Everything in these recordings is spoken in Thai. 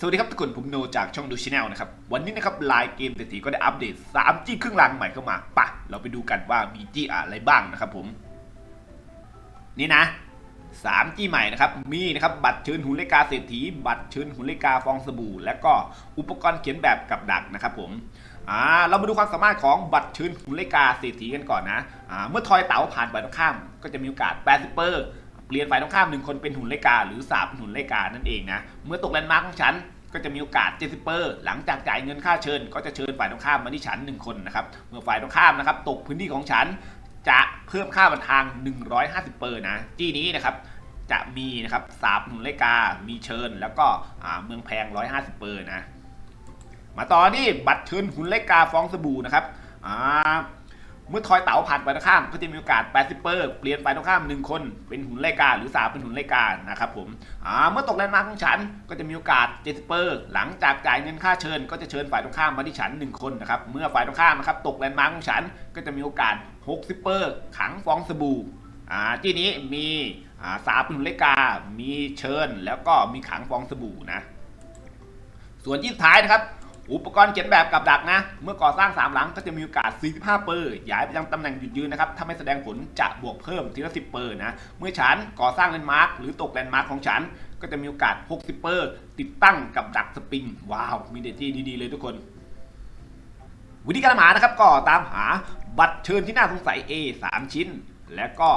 สวัสดีครับทุกคนผมโนจากช่องดูชแนลนะครับ วันนี้นะครับไลน์เกมเศรษฐีก็ได้อัปเดต 3G เครื่องรางใหม่เข้ามาปะเราไปดูกันว่ามีจี้อะไรบ้างนะครับผม นี่นะ 3G ใหม่นะครับ มีนะครับบัตรเชิญหุ่นเลกาเศรษฐี บัตรเชิญหุ่นเลกาฟองสบู่ และก็อุปกรณ์เขียนแบบกับดักนะครับผมอ่าเรามาดูความสามารถของบัตรเชิญหุ่นเลกาเศรษฐีกันก่อนนะอ่าเมื่อทอยเต๋าผ่านฝ่ายตรงข้ามก็จะมีโอกาส80เปอร์ เปลี่ยนฝ่ายตรงข้ามหนึ่งคนเป็นหุ่นเลกา หรือสาบหุ่นเลกานั่นเองนะเมื่อตกแลนด์มาร์กของฉันก็จะมีโอกาส70เปอร์หลังจากจ่ายเงินค่าเชิญ ก็จะเชิญฝ่ายตรงข้ามมาที่ฉันหนึ่งคนนะครับเมื่อฝ่ายตรงข้ามนะครับตกพื้นที่ของฉันจะเพิ่มค่าบันทาง 150 เปอร์นะจี้นี้นะครับจะมีนะครับสาบหนุนเลกา มีเชิญ แล้วก็เมืองแพง 150 เปอร์นะ มาต่อที่บัตรเชิญหุ่นเลกาฟองสบู่นะครับอ่า เมื่อทอยเต๋าผ่านไปตรงข้ามก็จะมีโอกาส80เปอร์เปลี่ยนไปตรงข้ามหนึ่งคนเป็นหุ่นเลกาหรือสาบเป็นหุ่นเลกานะครับผมอ่าเมื่อตกแลนด์มาร์คของฉันก็จะมีโอกาส70เปอร์หลังจากจ่ายเงินค่าเชิญ ก็จะเชิญฝ่ายตรงข้ามมาที่ฉันหนึ่งคนนะครับเมื่อฝ่ายตรงข้ามนะครับตกแลนด์มาร์คของฉันก็จะมีโอกาส60เปอร์ขังฟองสบู่อ่าที่นี้มีอ่าสาปนุนเลกา มีเชิญ แล้วก็มีขังฟองสบู่นะส่วนที่สุดท้ายนะครับ อุปกรณ์เขียนแบบกับดักนะ เมื่อก่อสร้าง 3 หลังก็จะมีโอกาส 45 เปอร์ย้ายไปยังตำแหน่งหยุดยืนนะครับถ้าไม่แสดงผลจะบวกเพิ่มทีละ 10 เปอร์นะ เมื่อฉันก่อสร้างแลนด์มาร์คหรือตกแลนด์มาร์คของฉัน ก็จะมีโอกาส 60 เปอร์ติดตั้งกับดักสปริง ว้าว มีเดที่ดีๆ เลยทุกคน วิธีการหานะครับก็ตามหาบัตรเชิญที่น่าสงสัย A 3 ชิ้น และก็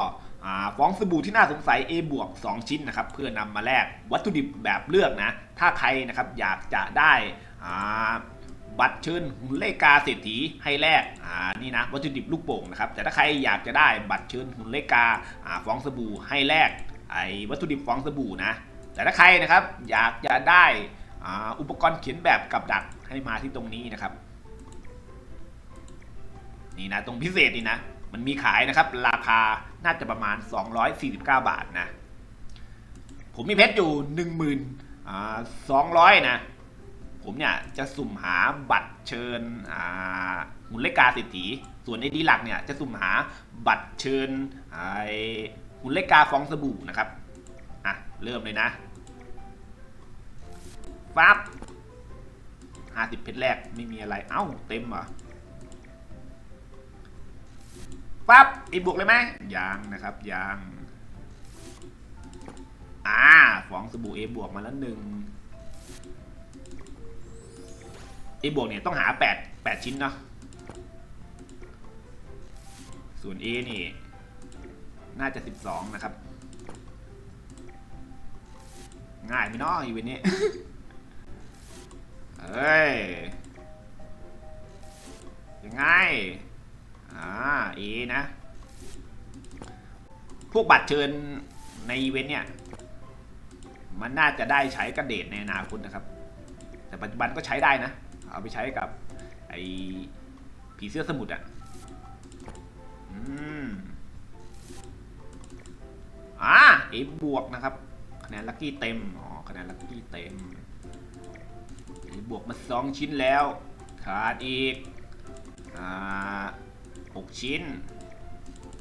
ฟองสบู่ที่น่าสงสัย A บวก2ชิ้นนะครับเพื่อนำมาแลกวัตถุดิบแบบเลือกนะ ถ้าใครนะครับอยากจะได้ อ่าบัตรเชิญหุ่นเลกาเศรษฐีให้แลกอ่านี่นะวัตถุดิบลูกโป่งนะครับแต่ถ้าใครอยากจะได้บัตรเชิญหุ่นเลกาอ่าฟองสบู่ให้แลกไอ้วัตถุดิบฟองสบู่นะ แต่ถ้าใครนะครับอยากจะได้อ่าอุปกรณ์เขียนแบบกับดักให้มาที่ตรงนี้นะครับ นี่นะตรงพิเศษนี่นะมันมีขายนะครับ ราคาน่าจะประมาณ 249 บาทนะ ผมมีเพชรอยู่1 2 0 0 นะ ผมเนี่ยจะสุ่มหาบัตรเชิญหุ่นเลกาเศรษฐี ส่วนในดีหลักเนี่ยจะสุ่มหาบัตรเชิญหุ่นเลกาฟองสบู่นะครับ อะ เริ่มเลยนะฟับ50เพชรแรกไม่มีอะไร เอ้า เต็มเหรอปั๊บอีบวกเลยไหมยังนะครับยังอ่าฟองสบู่เอบวกมาแล้วหนึ่ง เอบวกเนี่ยต้องหาแปดแปดชิ้นเนาะส่วน A นี่ น่าจะสิบสองนะครับ ง่ายไหมเนาะอีเวนต์นี้เฮ้ย ยังไง อ่าเอนะ พวกบัตรเชิญในอีเวนต์เนี่ย มันน่าจะได้ใช้กระเดดในอนาคตนะครับ แต่ปัจจุบันก็ใช้ได้นะ เอาไปใช้กับ ไอผีเสื้อสมุทรอะอืมอ่าเอบวกนะครับคะแนนลัคกี้เต็มอ๋อคะแนนลัคกี้เต็มเอบวกมาสองชิ้นแล้ว ขาดอีกอ่า6ชิ้น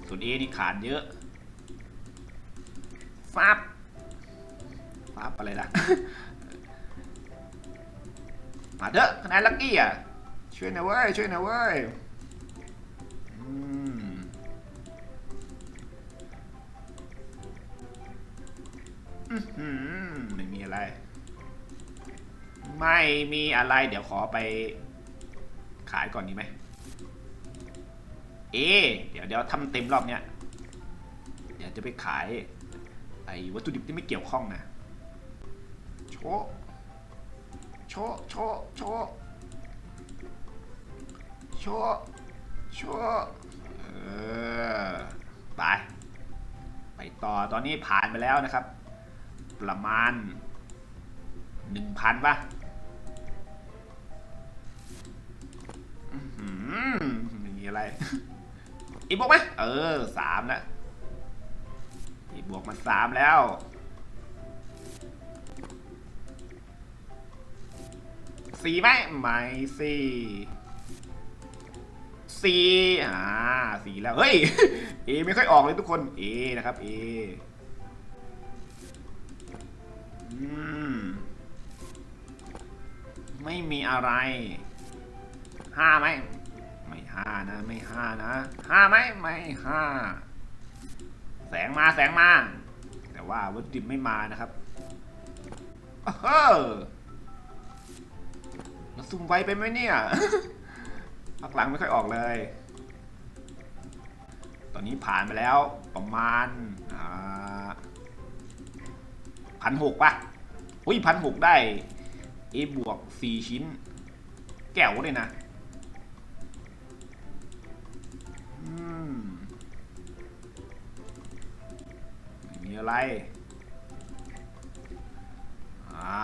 ส่วน A นี่ขาดเยอะฟับฟับอะไรล่ะ มาเถอะคะแนนลักกี้อะ ช่วยหน่อยเว้ย ช่วยหน่อยเว้ยอืมไม่มีอะไร ไม่มีอะไร เดี๋ยวขอไป ขายก่อนดีไหม เอ เดี๋ยวเดี๋ยวทำเต็มรอบเนี้ย เดี๋ยวจะไปขาย ไอ้วัตถุดิบที่ไม่เกี่ยวข้องนะ โช โชะโชะโชะโชะโชะเออไปไปต่อตอนนี้ผ่านไปแล้วนะครับ ประมาณหนึ่งพันป่ะอืมมีอะไร อีบวกไหมเออสามแล้วอีบวกมาสามแล้ว สี่ไหมไม่สี่สี่อ่าสี่แล้ว เฮ้ย เอไม่ค่อยออกเลยทุกคน เอนะครับ เอมไม่มีอะไรห้าไหมไม่ห้านะ ไม่ห้านะห้าไหมไม่ห้าแสงมาแสงมา แต่ว่าวัตถุดิบไม่มานะครับเฮ้อ ซุ่มไวไปไหมเนี่ยพักหลังไม่ค่อยออกเลย ตอนนี้ผ่านไปแล้วประมาณพันหกป่ะ อุ้ยพันหกได้ A บวกสี่ชิ้น แก้วเลยนะอืมไม่มีอะไร อ่า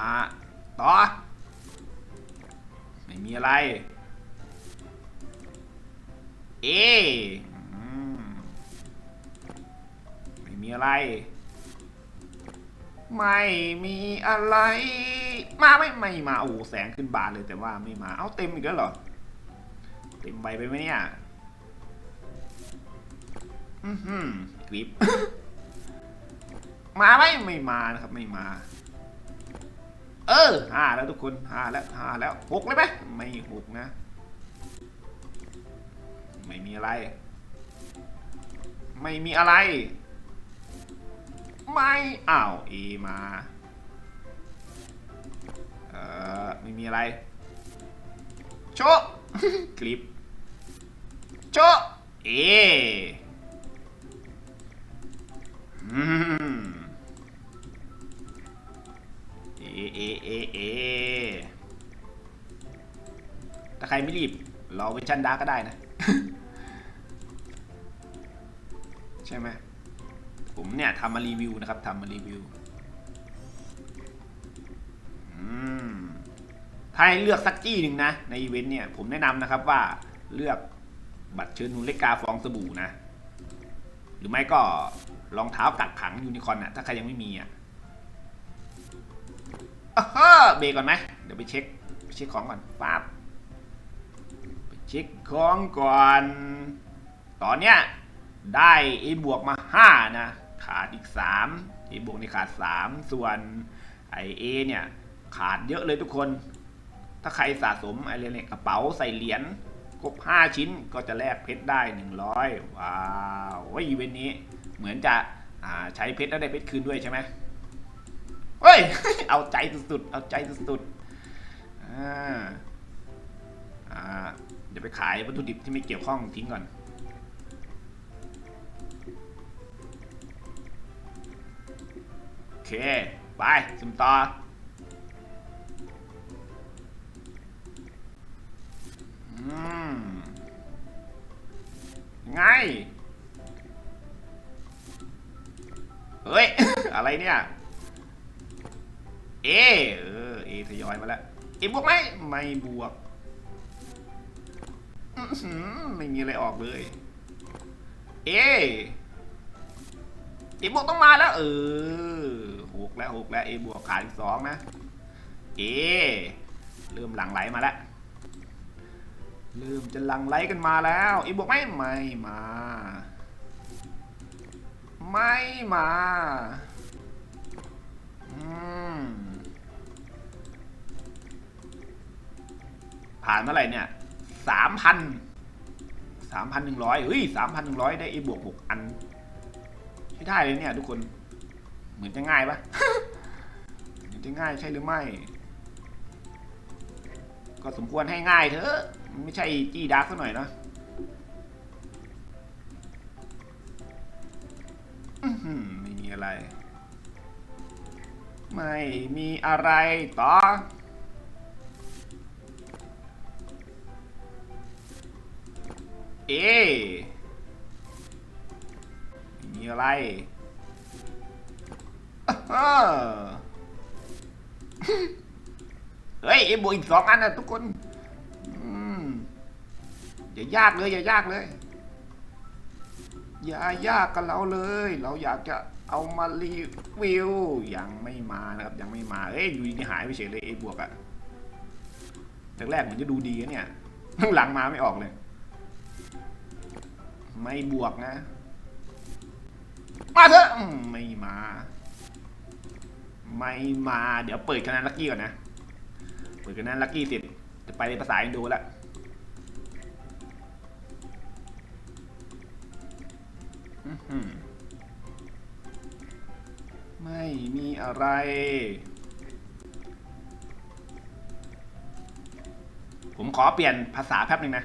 ต่อไมีอะไร เอไม่มีอะไร ไม่มีอะไร มาไม่ไม่มาโอ้โหแสงขึ้นบานเลยแต่ว่าไม่มา เอาเต็มอีกแล้วเหรอ เต็มใบไปไหมเนี่ย อือหือกริปมาไหมไม่มานะครับไม่มา เออห้าแล้วทุกคนห้าแล้วห้าแล้วหกเลยไหมไม่หกนะ ไม่มีอะไร ไม่มีอะไร ไม่อ้าวเอมาเออไม่มีอะไร โชคลิปโชะเอ รไม่รีบ รอเวอร์ชันดาร์ก็ได้นะ ใช่ไหมผมเนี่ยทำมารีวิวนะครับทำมารีวิวถ้าให้เลือกสักจี้หนึ่งนะ ในอีเวนต์เนี่ยผมแนะนำนะครับว่าเลือกบัตรเชิญนูเลกาฟองสบู่นะ หรือไม่ก็รองเท้ากัดขังยูนิคอร์นน่ะถ้าใครยังไม่มีอะเบรกก่อนไหมเดี๋ยวไปเช็คไปเช็คของก่อนปั๊บ เช็คของก่อน ตอนเนี้ยได้ A บวกมา 5 นะ ขาดอีก3 A บวกนี่ขาด 3 ส่วนไอ A เนี่ย ขาดเยอะเลยทุกคน ถ้าใครสะสมไอเรียเนี่ยกระเป๋าใส่เหรียญครบ 5 ชิ้นก็จะแลกเพชรได้ 100 ว้าวว่าอีเวนต์นี้เหมือนจะใช้เพชรแล้วได้เพชรคืนด้วยใช่ไหมเฮ้ย เอาใจสุดๆ เอาใจสุดๆ อ่า อ่า ดี๋ยวไปขายวัตถุดิบที่ไม่เกี่ยวข้องทิ้งก่อน โอเค ไปสุ่มต่อไง เฮ้ย อะไรเนี่ย เอ เออ เอทยอยมาแล้ว เอบวกไหม ไม่บวก ไม่มีอะไรออกเลย เอเอบวกต้องมาแล้ว เออหกแล้วหกแล้วเอบวกขาดอีกสองนะ เอ เริ่มหลังไหลมาแล้ว เริ่มจะหลังไหลกันมาแล้วเอบวกไม่ไม่มา ไม่มาอืมผ่านเมื่อไหร่เนี่ยสามพัน สามพันหนึ่งร้อยเฮ้ยสามพันหนึ่งร้อยได้เอบวกหกอันใช้ได้เลยเนี่ยทุกคน เหมือนจะง่ายปะเหมือนจะง่ายใช่หรือไม่ ก็สมควรให้ง่ายเถอะไม่ใช่จี้ดาร์กสักหน่อยเนาะไม่มีอะไร ไม่มีอะไรต่อ เอม่มีอะไรเฮ้ยเอบวกอีกสองอันนะทุกคนอืมอย่ายากเลยอย่ายากเลย อย่ายากกับเราเลย เราอยากจะเอามารีวิวยังไม่มานะครับ ยังไม่มาเอ้ยอยู่ดีหายไปเฉยเลยเอบวกอะแรกๆเหมือนจะดูดีนะเนี่ยหลังมาไม่ออกเลย ไม่บวกนะ มาเถอะไม่มา ไม่มา เดี๋ยวเปิดคะแนนลักกี้ก่อนนะ เปิดกันนั้นลักกี้เสร็จจะไปในภาษาอินโดแล้วไม่มีอะไร ผมขอเปลี่ยนภาษาแป๊บหนึ่งนะ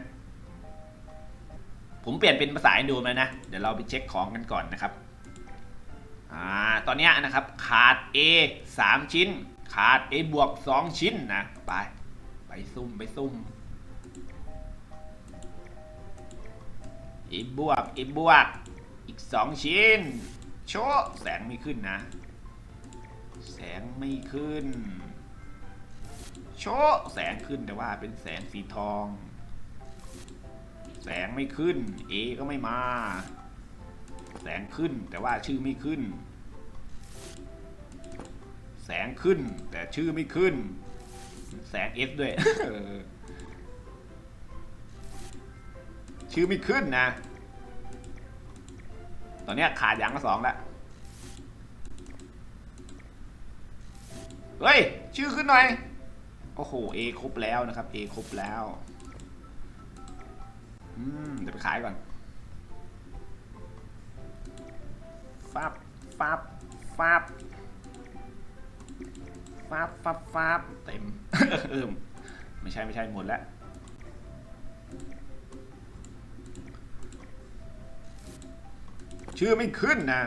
ผมเปลี่ยนเป็นภาษาอินโดมานะ เดี๋ยวเราไปเช็คของกันก่อนนะครับ อ่า ตอนนี้นะครับขาด A 3 ชิ้น ขาด A บวก 2 ชิ้นนะ ไป ไปซุ่มไปซุ่ม A บวก A บวก อีก 2 ชิ้น โชะแสงไม่ขึ้นนะ แสงไม่ขึ้น โชะแสงขึ้นแต่ว่าเป็นแสงสีทอง แสงไม่ขึ้น A ก็ไม่มา แสงขึ้นแต่ว่าชื่อไม่ขึ้น แสงขึ้นแต่ชื่อไม่ขึ้น แสง S ด้วย ชื่อไม่ขึ้นนะ ตอนนี้ขาดอย่างละสองแล้ว เฮ้ย ชื่อขึ้นหน่อย โอ้โห A ครบแล้วนะครับ A ครบแล้ว อืมเดี๋ยวไปขายก่อนฟับฟับฟับฟับฟับฟับเต็มเออไม่ใช่ไม่ใช่หมดแล้วชื่อไม่ขึ้นนะ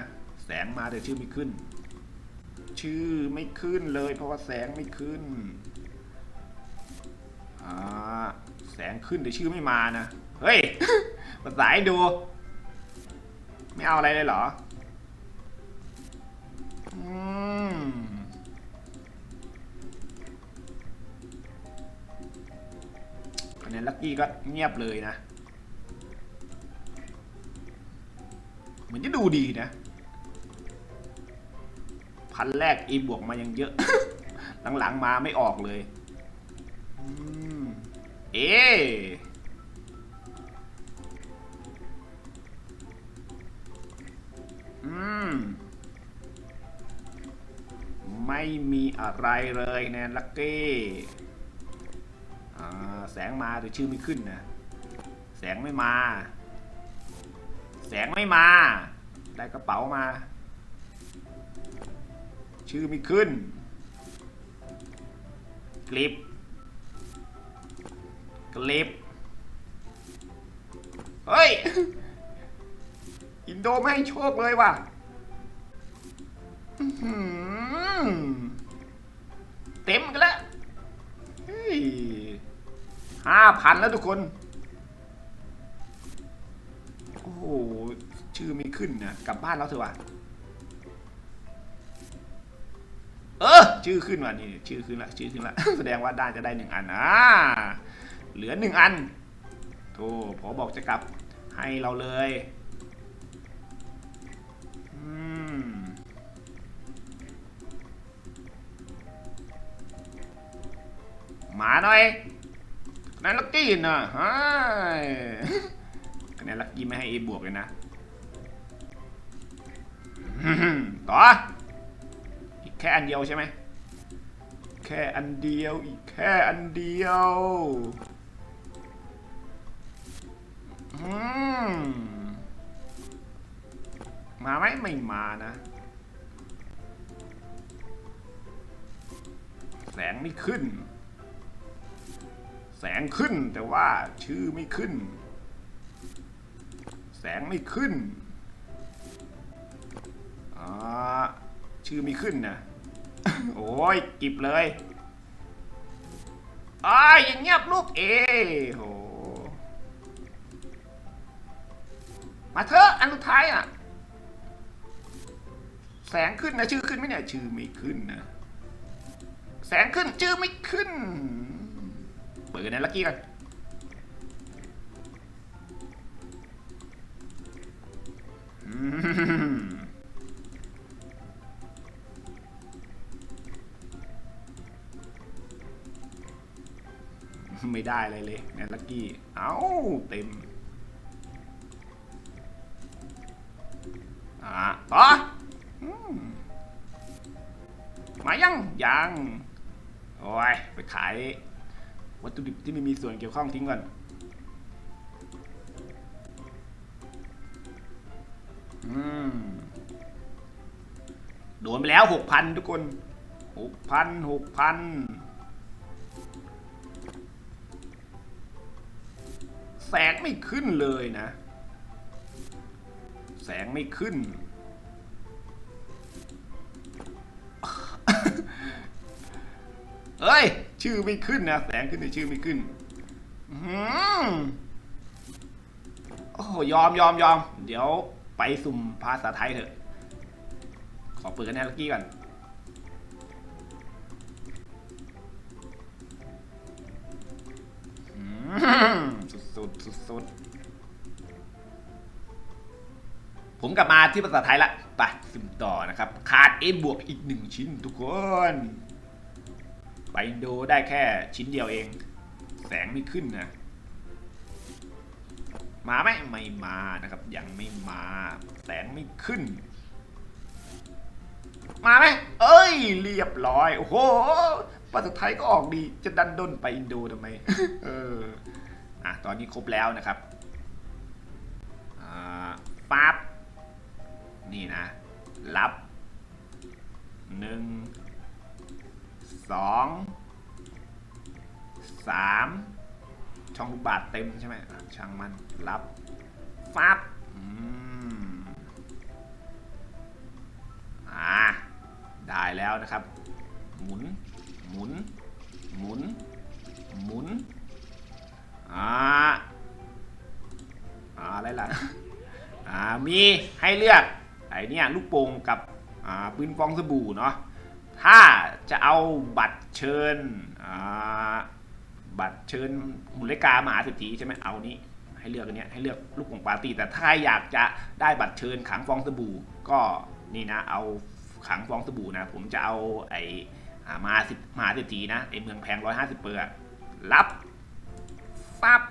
แสงมาแต่ชื่อไม่ขึ้น ชื่อไม่ขึ้นเลย เพราะว่าแสงไม่ขึ้นอ่าแสงขึ้นแต่ชื่อไม่มานะ เฮ้ยภาษาให้ดู ไม่เอาอะไรเลยเหรอ อืมคะแนนลักกี้ก็เงียบเลยนะ เหมือนจะดูดีนะ พันแรกอีบวกมายังเยอะ หลังๆมาไม่ออกเลยอเอ ม ไม่มีอะไรเลยแนนลักกี้แสงมาแต่ชื่อไม่ขึ้นนะ แสงไม่มา แสงไม่มา ได้กระเป๋ามา ชื่อไม่ขึ้น กลิปกลิปเฮ้ย อินโดไม่ให้โชคเลยว่ะ อื้อหือเต็มกันแล้วห้าพันแล้วทุกคน โอ้โห ชื่อไม่ขึ้นนะ กลับบ้านแล้วเถอะว่ะ เออ ชื่อขึ้นว่ะนี่ ชื่อขึ้นละ ชื่อขึ้นละ แสดงว่าได้จะได้หนึ่งอันอ่าเหลือหนึ่งอันโธ่พอบอกจะกลับให้เราเลย มาหน่อยคะแนนลักกี้นะฮะคะแนนลักกี้ไม่ให้เอบวกเลยนะต่ออีกแค่อันเดียวใช่ไหมแค่อันเดียวอีกแค่อันเดียวมมาไหมไม่มานะ แสงไม่ขึ้น แสงขึ้นแต่ว่าชื่อไม่ขึ้น แสงไม่ขึ้นอ่าชื่อไม่ขึ้นนะโอ้ยกิบเลยอ้ายอย่างเงียบลูกเอโหมาเถอะอันสุดท้ายอะ แสงขึ้นนะชื่อขึ้นไหมเนี่ยชื่อไม่ขึ้นนะ แสงขึ้นชื่อไม่ขึ้น เปิดในลักกี้กันอืมไม่ได้อะไรเลยในลักกี้ เอ้าเต็ม อ่าต่อมายังยัง โอ้ย ไปขาย วัตถุดิบที่ไม่มีส่วนเกี่ยวข้องทิ้งก่อนอืมโดนไปแล้วหกพันทุกคนหกพันหกพันแสงไม่ขึ้นเลยนะ แสงไม่ขึ้น เอ้ย ชื่อไม่ขึ้นนะ แสงขึ้นแต่ชื่อไม่ขึ้นอโอ้ยอมยอมยอม เดี๋ยวไปสุ่มภาษาไทยเถอะ ขอเปิดกันแน่ลักกี้ก่อนอืมสุดสุดสุดสุดผมกลับมาที่ภาษาไทยละ ไปสุ่มต่อนะครับ ขาด A บวกอีกหนึ่งชิ้นทุกคน ไปอินโดได้แค่ชิ้นเดียวเอง แสงไม่ขึ้นนะมาไหมไม่มานะครับ ยังไม่มาแสงไม่ขึ้น มาไหมเอ้ย เรียบร้อยโอ้โหภาษาไทยก็ออกดีจะดันด้นไปอินโดทำไมเอออะตอนนี้ครบแล้วนะครับ เต็มใช่ไหมช่างมันรับฟับอ่าได้แล้วนะครับ หมุน หมุน หมุน หมุนอ่าอ่า อะไรล่ะ อ่า มีให้เลือก ไอเนี่ยลูกโป่งกับ อ่า ปืนฟองสบู่เนาะ ถ้าจะเอาบัตรเชิญ อ่า บัตรเชิญหุ่นเลกามหาเศรษฐีใช่ไหมเอานี้ให้เลือกอันนี้ให้เลือกลูกโป่งปาร์ตี้แต่ถ้าอยากจะได้บัตรเชิญขังฟองสบู่ก็นี่นะเอาขังฟองสบู่นะผมจะเอาไออ่ามาสิมาเศรษฐีนะไอเมืองแพงร้อยห้าสิบเปอร์รับฟับ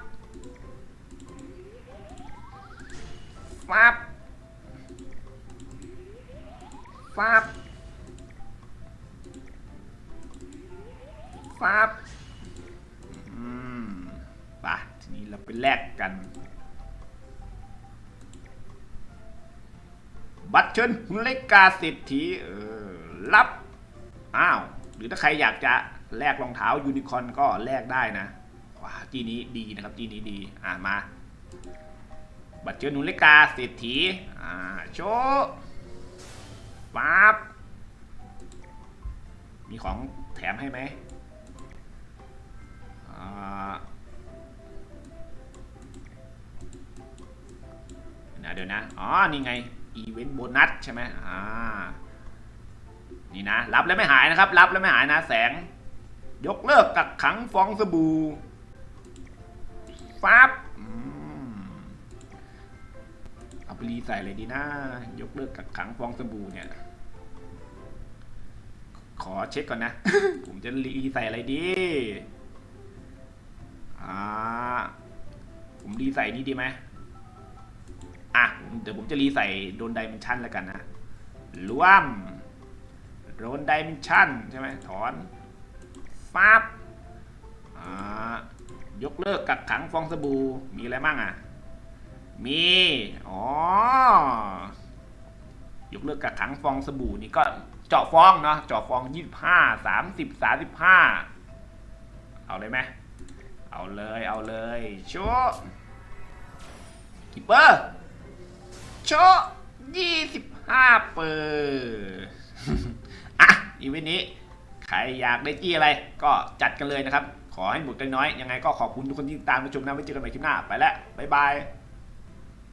ฟับฟับฟับ อืมไปทีนี้ เราไปแลกกัน บัตรเชิญหุ่นเลกาเศรษฐีเออรับ อ้าว หรือถ้าใครอยากจะแลกรองเท้ายูนิคอนก็แลกได้นะว้าจีนี้ดีนะครับจีนี้ดี อ่ามา บัตรเชิญหุ่นเลกกาเศรษฐี อ่า โชว์ปั๊บมีของแถมให้ไหมอ่า นะเดี๋ยวนะ อ๋อ นี่ไงอีเวนต์โบนัสใช่ไหมอ่า นี่นะ รับแล้วไม่หายนะครับ รับแล้วไม่หายนะ แสง ยกเลิกกักขังฟองสบู่ฟับอเอาไปรีใส่เลยดีนะ ยกเลิกกักขังฟองสบู่เนี่ย ขอเช็คก่อนนะ ผมจะรีใส่อะไรดี อ่า ผมรีใส่นี่ดีไหม อะ เดี๋ยวผมจะรีใส่โดนไดเมนชั่นแล้วกันนะรวมโดนไดเมนชั่นใช่ไหมถอนฟับอ่ายกเลิกกักขังฟองสบู่มีอะไรบ้างอะ มี อ๋อยกเลิกกักขังฟองสบู่นี่ก็เจาะฟองเนาะเจาะฟองยี่สิบห้าสามสิบสามสิบห้าเอาเลยไหมเอาเลยเอาเลย โชว์กิปเปอร์ โชยี่สิบห้าเปอร์อะ อีเวนต์นี้ ใครอยากได้จี้อะไร ก็จัดกันเลยนะครับ ขอให้หมดกันน้อย ยังไงก็ขอบคุณทุกคนที่ติดตามมาชมนะไว้เจอกันใหม่คลิปหน้า ไปแล้ว บ๊ายบาย